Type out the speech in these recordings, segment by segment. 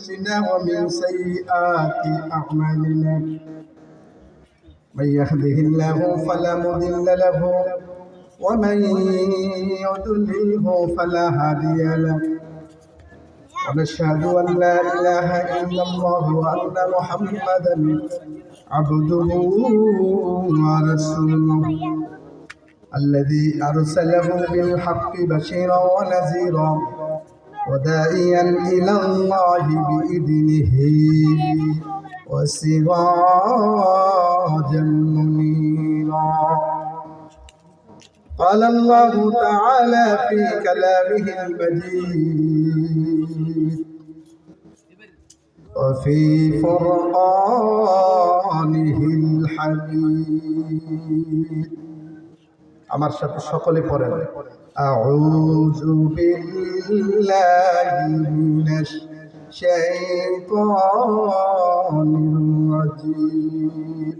أنفسنا ومن سيئات أعمالنا. من يهده الله فلا مضل له ومن يضلله فلا هادي له. ونشهد أن لا إله إلا الله وأن محمدا عبده ورسوله. الذي أرسله بالحق بشيرا ونذيرا. وداعيا إلى الله بإذنه وسراجا منيرا. قال الله تعالى في كلامه المجيد وفي فرقانه الحميد. আমার সাথে সকলে পড়েন আউযু বিল্লাহি মিনাশ শাইতানির রাজিম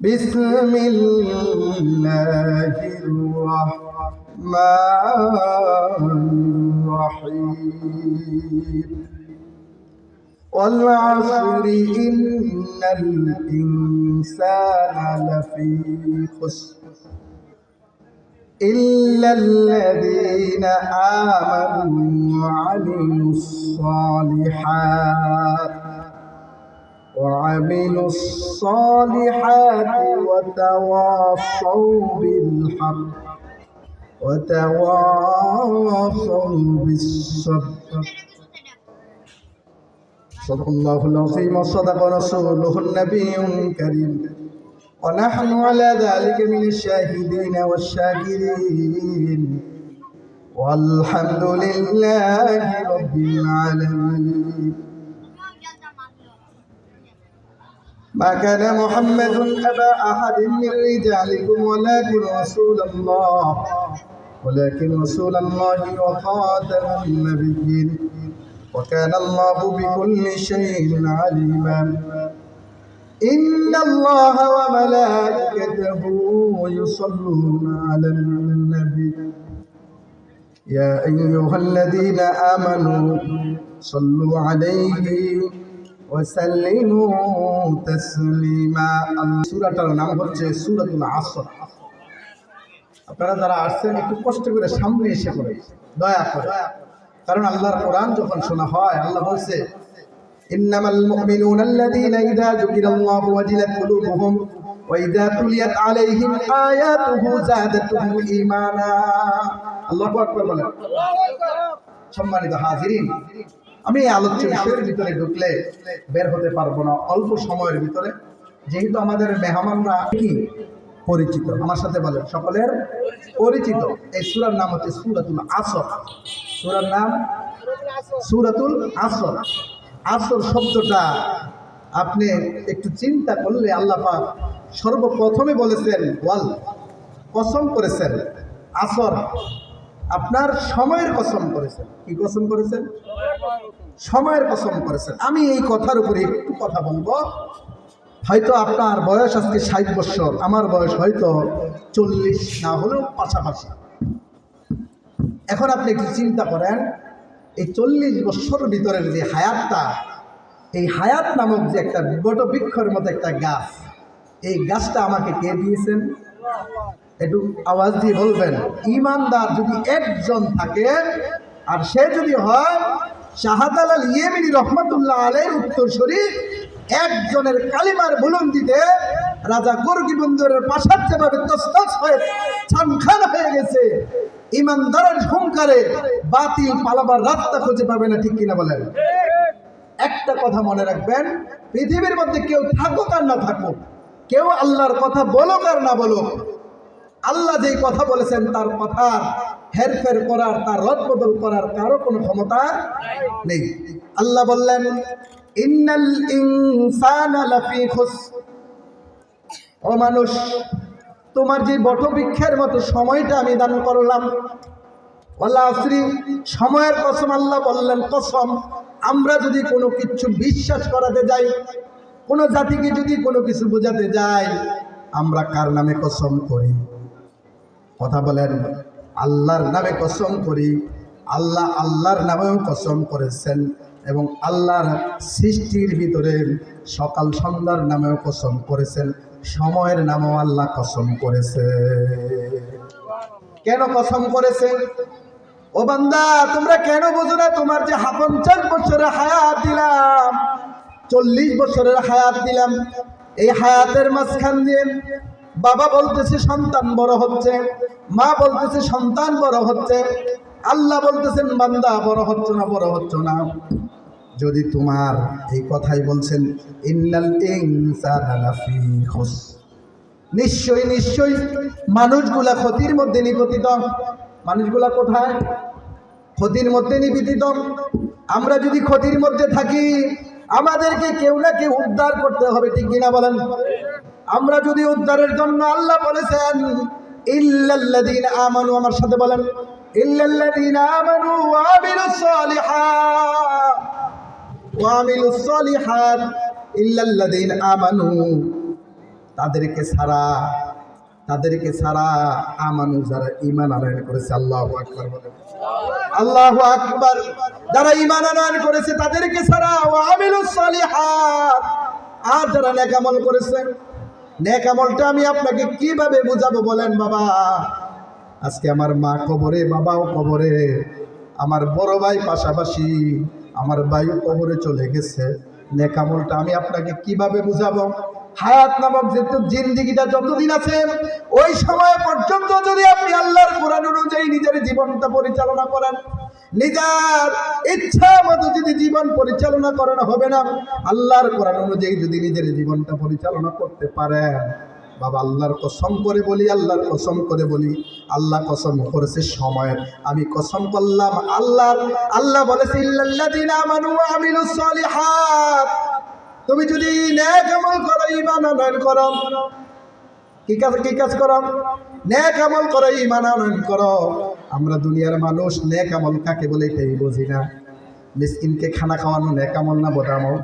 বিসমিল্লাহির রাহমানির রাহিম والعصر إن الإنسان لفي خسر إلا الذين آمنوا وعملوا الصالحات وعملوا الصالحات وتواصوا بالحق وتواصوا بالصبر. صدق الله العظيم وصدق رسوله النبي الكريم. ونحن على ذلك من الشاهدين والشاكرين. والحمد لله رب العالمين. ما كان محمد أبا أحد من رجالكم ولكن رسول الله. ولكن رسول الله وخاتم النبيين. وكان الله بكل شيء عليما. إن الله وملائكته يصلون على النبي يا أيها الذين آمنوا صلوا عليه وسلموا تسليما সূরাটার নাম হচ্ছে সূরাতুল আসর আপনারা যারা আসছেন একটু কষ্ট করে সামনে এসে পড়ে দয়া করে কারণ আল্লাহর কোরআন যখন শোনা হয় আল্লাহ বলছে إنما المؤمنون الذين إذا ذكر الله وجلت قلوبهم وإذا تليت عليهم آياته زادتهم إيمانا الله أكبر বলেন সম্মানিত হাজিরিন আমি এই আলোচ্য বিষয়ের ভিতরে ঢুকলে বের হতে পারবো না অল্প সময়ের ভিতরে যেহেতু আমাদের মেহমানরা কি পরিচিত আমার সাথে বলেন সকলের পরিচিত এই সুরার নাম হচ্ছে সুরাতুল আসর সুরার নাম সুরাতুল আসর আসর শব্দটা আপনি একটু চিন্তা করলে আল্লাহ সর্বপ্রথমে বলেছেন, ওয়াল, কসম করেছেন। আসর, আপনার সময়ের কসম করেছেন। কি কসম করেছেন? সময়ের কসম করেছেন। আমি এই কথার উপরে একটু কথা বলব। হয়তো আপনার বয়স আজকে ষাট বছর, আমার বয়স হয়তো চল্লিশ, না হলেও পাশাপাশি। এখন আপনি একটু চিন্তা করেন এই চল্লিশ বছর ভিতরের যে হায়াতটা, এই হায়াত নামক যে একটা বট বৃক্ষর মতো একটা গাছ, এই গাছটা আমাকে কে দিয়েছেন? একটু আওয়াজ দিয়ে বলবেন, ইমানদার যদি একজন থাকে, আর সে যদি হয় শাহাদালাল ইয়েমিনী রহমতুল্লাহ আলের উত্তরসূরি একজনের কালিমার বুলন্দিতে রাজা গর্গী বন্দরের পাশার যেভাবে তস্তস হয়ে ছানখান হয়ে গেছে ইমানদারের হুঙ্কারে বাতিল পালাবার রাস্তা খুঁজে পাবে না, ঠিক কিনা বলেন? একটা কথা মনে রাখবেন, পৃথিবীর মধ্যে কেউ থাকুক আর না থাকুক, কেউ আল্লাহর কথা বলুক আর না বলুক, আল্লাহ যেই কথা বলেছেন তার কথার হেরফের করার, তার রদ বদল করার কারও কোনো ক্ষমতা নেই। আল্লাহ বললেন, ইন্নাল ইনসানা ও মানুষ তোমার যে বটবৃক্ষের মতো সময়টা আমি দান করলাম। আল্লাহ আশ্রী সময়ের কসম আল্লাহ বললেন, কসম, আমরা যদি কোনো কিছু বিশ্বাস করাতে যাই, কোনো জাতিকে যদি কোনো কিছু বোঝাতে যাই, আমরা কার নামে কসম করি? কথা বলেন, আল্লাহর নামে কসম করি, আল্লাহ আল্লাহর নামেও কসম করেছেন এবং আল্লাহর সৃষ্টির ভিতরে সকাল সন্ধ্যার নামেও কসম করেছেন। সময়ের নামেও আল্লাহ কসম করেছে। কেন কসম করেছে? ও বান্দা, তোমরা কেন বোঝো না তোমার যে পঞ্চাশ বছরের হায়াত দিলাম, চল্লিশ বছরের হায়াত দিলাম। এই হায়াতের মাঝখান দিয়ে বাবা বলতেছে, সন্তান বড় হচ্ছে। মা বলতেছে, সন্তান বড় হচ্ছে। আল্লাহ বলতেছেন, বান্দা বড় হচ্ছে না, বড় হচ্ছে না। যদি তোমার এই কথাই বলছেন, ইন্নাল নিশ্চয়ই নিশ্চয়ই, মানুষগুলা ক্ষতির মধ্যে নিপতিত। মানুষগুলা কোথায়? ক্ষতির মধ্যে নিবেদিত আমরা যদি ক্ষতির মধ্যে থাকি, আমাদেরকে কেউ না কেউ উদ্ধার করতে হবে, ঠিক কিনা বলেন? আমরা যদি উদ্ধারের জন্য আল্লাহ বলেছেন, ইল্লাল্লাযীন আমানু আমার সাথে বলেন, ইল্লাল্লাযীন আমানু ওয়া আমিলুস সালিহাত ওয়া আমিলুস সালিহাত ইল্লাল্লাযীন আমানু। তাদেরকে ছাড়া তাদেরকে ছাড়া আমানু যারা ইমান আনয়ন করেছে, আল্লাহ আকবার বলে আল্লাহ আকবার। যারা ইমান আনয়ন করেছে, তাদেরকে ছাড়া ওয়া আমিলুস সালিহাত। আর যারা নেকামল করেছে নেকামলটা আমি আপনাকে কীভাবে বুঝাবো বলেন বাবা? আজকে আমার মা কবরে, বাবাও কবরে, আমার বড় ভাই পাশাপাশি আমার ভাইও কবরে চলে গেছে। নেকামলটা আমি আপনাকে কীভাবে বুঝাবো? হায়াত নামক যেহেতু জিন্দিগিটা যতদিন আছে, ওই সময় পর্যন্ত যদি আপনি আল্লাহর কোরআন অনুযায়ী নিজের জীবনটা পরিচালনা করেন, নিজের ইচ্ছা মতো যদি জীবন পরিচালনা করেন, হবে না। আল্লাহর কোরআন অনুযায়ী যদি নিজের জীবনটা পরিচালনা করতে পারেন। বাবা আল্লাহর কসম করে বলি, আল্লাহর কসম করে বলি, আল্লাহ কসম করেছে সময়ের। আমি কসম করলাম আল্লাহর, আল্লাহ বলেছে তুমি যদি ন্যাক আমল করো, ঈমান আনয়ন করো। কি কাজ কি কাজ করো? ন্যাক আমল করো, ঈমান আনয়ন করো। আমরা দুনিয়ার মানুষ ন্যাক আমল কাকে বলে এটাই বুঝি না। মিসকিনকে খানা খাওয়ানো ন্যাক আমল না বদামল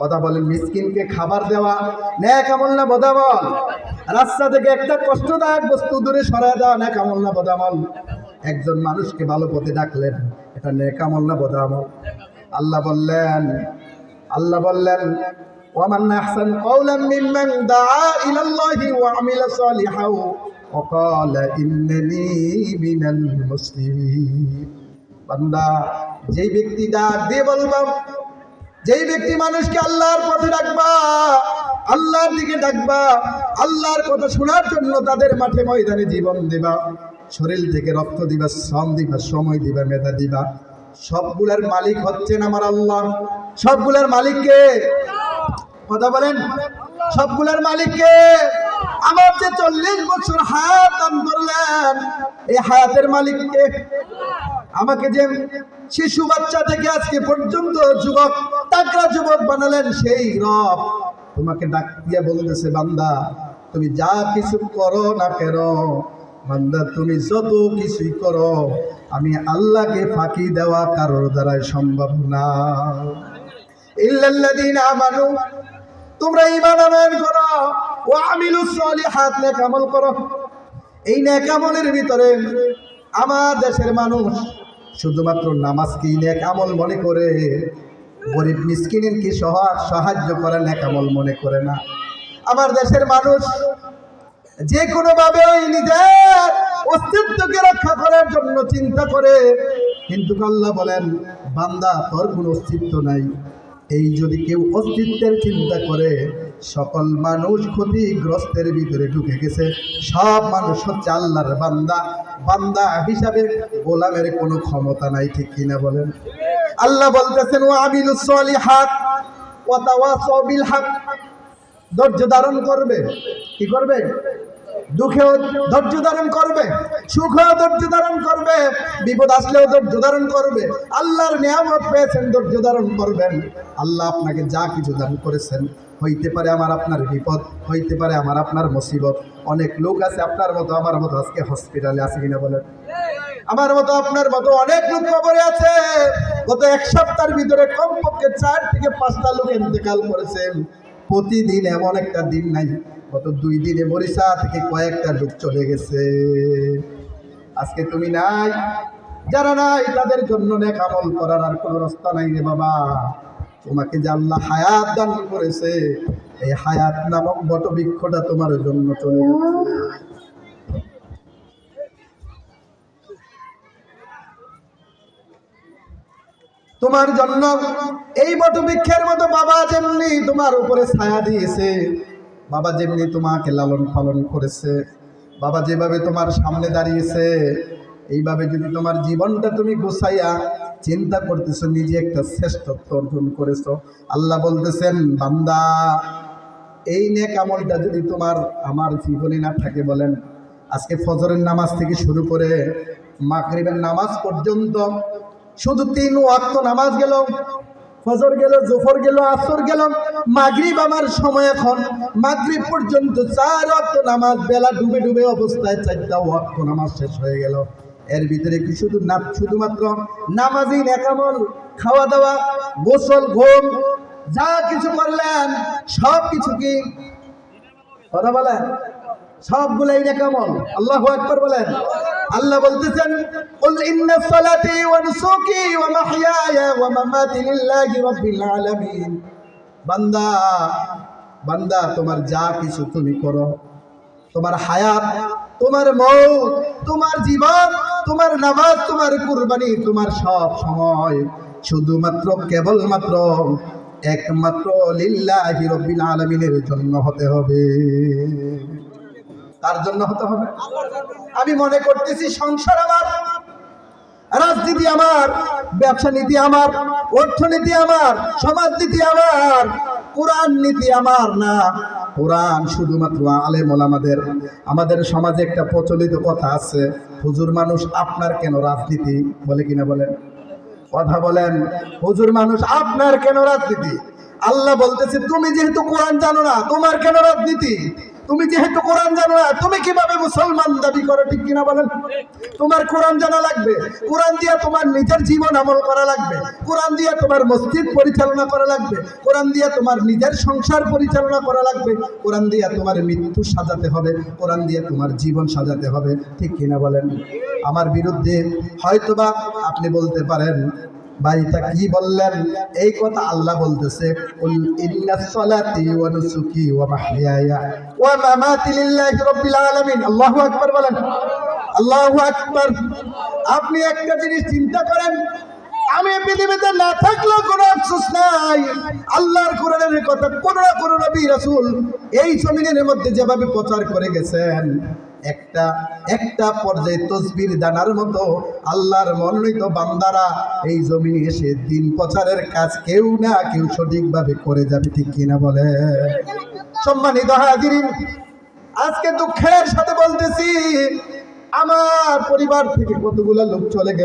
কথা বলেন মিসকিনকে খাবার দেওয়া ন্যাক আমল না বদামল রাস্তা থেকে একটা কষ্টদায়ক বস্তু দূরে সরায় দেওয়া ন্যাক আমল না বদামল একজন মানুষকে ভালো পথে ডাকলেন, এটা ন্যাক আমল না বদামল আল্লাহ বললেন আল্লাহ বললেন, ওয়ামান আহসান কওলাম মিম্মান দাআ ইলা আল্লাহি ওয়া আমিলা সালিহাও। ক্বালা ইন্নানি মিনাল মুসলিমিন। বান্দা, যেই ব্যক্তি ডাক দিয়ে বলবা যেই ব্যক্তি মানুষকে আল্লাহর পথে ডাকবা, আল্লাহর দিকে ডাকবা, আল্লাহর কথা শোনার জন্য তাদের মাঠে ময়দানে জীবন দিবা। শরীর থেকে রক্ত দিবা, শ্রম দিবা, সময় দিবা, মেধা দিবা। সবগুলার মালিক হচ্ছেন আমার আল্লাহ। সবগুলার মালিককে কথা বলেন। সবগুলার মালিককে আমার যে চল্লিশ বছর হায়াত দান করলেন, এই হায়াতের মালিককে আমাকে যে শিশু বাচ্চা থেকে আজকে পর্যন্ত যুবক তাকরা যুবক বানালেন সেই রব। তোমাকে ডাক দিয়ে বলতেছে, বান্দা, তুমি যা কিছু করো না কেন, বান্দা, তুমি যত কিছুই করো, আমি আল্লাহকে ফাঁকি দেওয়া কারোর দ্বারাই সম্ভব না। ইল্লাল্লাযীনা আমানু, তোমরা ঈমান আনয়ন করো ও আমিলুস সালিহাত, নেক আমল করো। এই নেক আমলের ভিতরে আমার দেশের মানুষ শুধুমাত্র নামাজকেই নেক আমল মনে করে? গরিব মিসকিনের কি সহ সাহায্য করে নেক আমল মনে করে না? আমার দেশের মানুষ যে কোনোভাবে নিজের অস্তিত্বকে রক্ষা করার জন্য চিন্তা করে। কিন্তু আল্লাহ বলেন, বান্দা, তোর কোনো অস্তিত্ব নাই। এই যদি কেউ অস্তিত্বের চিন্তা করে সকল মানুষ ক্ষতিগ্রস্তের ভিতরে ঢুকে গেছে। সব মানুষ হচ্ছে আল্লাহর বান্দা। বান্দা হিসাবে গোলামের কোনো ক্ষমতা নাই, ঠিক কিনা বলেন? আল্লাহ বলতেছেন ও বিল হক ধৈর্য ধারণ করবে। কি করবে? দুঃখেও ধৈর্য ধারণ করবে। সুখেও ধৈর্য ধারণ করবে। বিপদ আসলেও ধৈর্য ধারণ করবে। আল্লাহর নিয়ামত পেয়েছেন, ধৈর্য ধারণ করবেন। আল্লাহ আপনাকে যা কিছু দান করেছেন হইতে পারে আমার আপনার বিপদ, হইতে পারে আমার আপনার মুসিবত। অনেক লোক আছে আপনার মতো, আমার মতো আজকে হসপিটালে আছে কিনা বলেন? আমার মতো আপনার মতো অনেক লোক খবরে আছে। গত এক সপ্তাহের ভিতরে কমপক্ষে চার থেকে পাঁচটা লোক ইন্তেকাল করেছেন প্রতিদিন এমন একটা দিন নাই। গত দুই দিনে মরিষা থেকে কয়েকটা লোক চলে গেছে। আজকে তুমি নাই। যারা নাই, তাদের জন্য নেক আমল করার আর কোনো রাস্তা নাই রে বাবা। তোমাকে যে আল্লাহ হায়াত দান করেছে, এই হায়াত নামক বটবৃক্ষটা তোমার জন্য চলে তোমার জন্য এই বটবৃক্ষের মতো বাবা যেমনি তোমার উপরে ছায়া দিয়েছে, বাবা যেমনি তোমাকে লালন পালন করেছে, বাবা যেভাবে তোমার সামনে দাঁড়িয়েছে, এইভাবে যদি তোমার জীবনটা তুমি গোছাইয়া চিন্তা করতেছো, নিজে একটা শ্রেষ্ঠত্ব অর্জন করেছ। আল্লাহ বলতেছেন, বান্দা, এই নেক আমলটা যদি তোমার, আমার জীবনে না থাকে বলেন, আজকে ফজরের নামাজ থেকে শুরু করে মাগরিবের নামাজ পর্যন্ত শুধু তিন ওয়াক্ত নামাজ গেল, ফজর গেল জোফর গেল, আসর গেল, মাগরিব আমার সময় এখন। মাগরিব পর্যন্ত চার ওয়াক্ত নামাজ, বেলা ডুবে ডুবে অবস্থায় চারটা ওয়াক্ত নামাজ শেষ হয়ে গেল। এর ভিতরে কি শুধু না, শুধুমাত্র নামাজি নেকামল খাওয়া দাওয়া গোসল, ঘুম, যা কিছু করলেন, সব কিছু কি? কথা বলেন। সবগুলাই নেকামল। আল্লাহু আকবার বলেন। আল্লাহ বলতেছেন, কুল ইন্না সালাতি ওয়া নুসুকি ওয়া মাহইয়ায়া ওয়া মামাতি লিল্লাহি রাব্বিল আলামিন। বান্দা বান্দা, তোমার যা কিছু তুমি করো, তোমার হায়াত, তোমার মৌত তোমার জীবন তোমার নামাজ, তোমার কুরবানি, তোমার সব সময়। শুধুমাত্র, কেবলমাত্র, একমাত্র লিল্লাহি রব্বিল আলামিনের জন্য হতে হবে। তার জন্য হতে হবে। আমি মনে করতেছি, সংসার আমার, রাজনীতি আমার, ব্যবসা নীতি আমার, অর্থনীতি আমার সমাজনীতি আমার কোরআন নীতি আমার না। কোরআন শুধুমাত্র আলেম ওলামাদের। আমাদের সমাজে একটা প্রচলিত কথা আছে, হুজুর মানুষ আপনার কেন রাজনীতি? বলে কিনা বলেন। কথা বলেন, হুজুর মানুষ আপনার কেন রাজনীতি? আল্লাহ বলতেছে, তুমি যেহেতু কোরআন জানো না, তোমার কেন রাজনীতি? তুমি যেহেতু কোরআন জানো না, তুমি কীভাবে মুসলমান দাবি করো, ঠিক কিনা বলেন? তোমার কোরআন জানা লাগবে। কোরআন দিয়ে তোমার নিজের জীবন আমল করা লাগবে। কোরআন দিয়ে তোমার মসজিদ পরিচালনা করা লাগবে। কোরআন দিয়ে তোমার নিজের সংসার পরিচালনা করা লাগবে। কোরআন দিয়ে তোমার মৃত্যু সাজাতে হবে। কোরআন দিয়ে তোমার জীবন সাজাতে হবে। ঠিক কিনা বলেন? আমার বিরুদ্ধে হয়তোবা আপনি বলতে পারেন ভাইটা কি বললেন? এই কথা আল্লাহ বলতেছে, কুল ইন্নাস সালাতি ওয়া নুসুকি ওয়া মাহইয়ায়া ওয়া মামাতি লিল্লাহি রাব্বিল আলামিন। আল্লাহু আকবার বলেন। আল্লাহু আকবার। আপনি একটা জিনিস চিন্তা করেন আমি পৃথিবীতে না থাকলেও কোনো আফসোস নাই। আল্লাহর কোরআনের কথা কোন না কোন নবী রাসূল এই জমিনের মধ্যে যেভাবে প্রচার করে গেছেন, একটা একটা পর্যায়ে তসবির দানার মতো আল্লাহর মনোনীত বান্দারা এই জমিনে এসে দিন প্রচারের কাজ কেউ না কেউ সঠিকভাবে করে যাবে, ঠিক কিনা বলে? সম্মানিত হাজিরিন, আজকে দুঃখের সাথে বলতেছি, আমার পরিবার থেকে কতগুলো লোক চলে গেছে?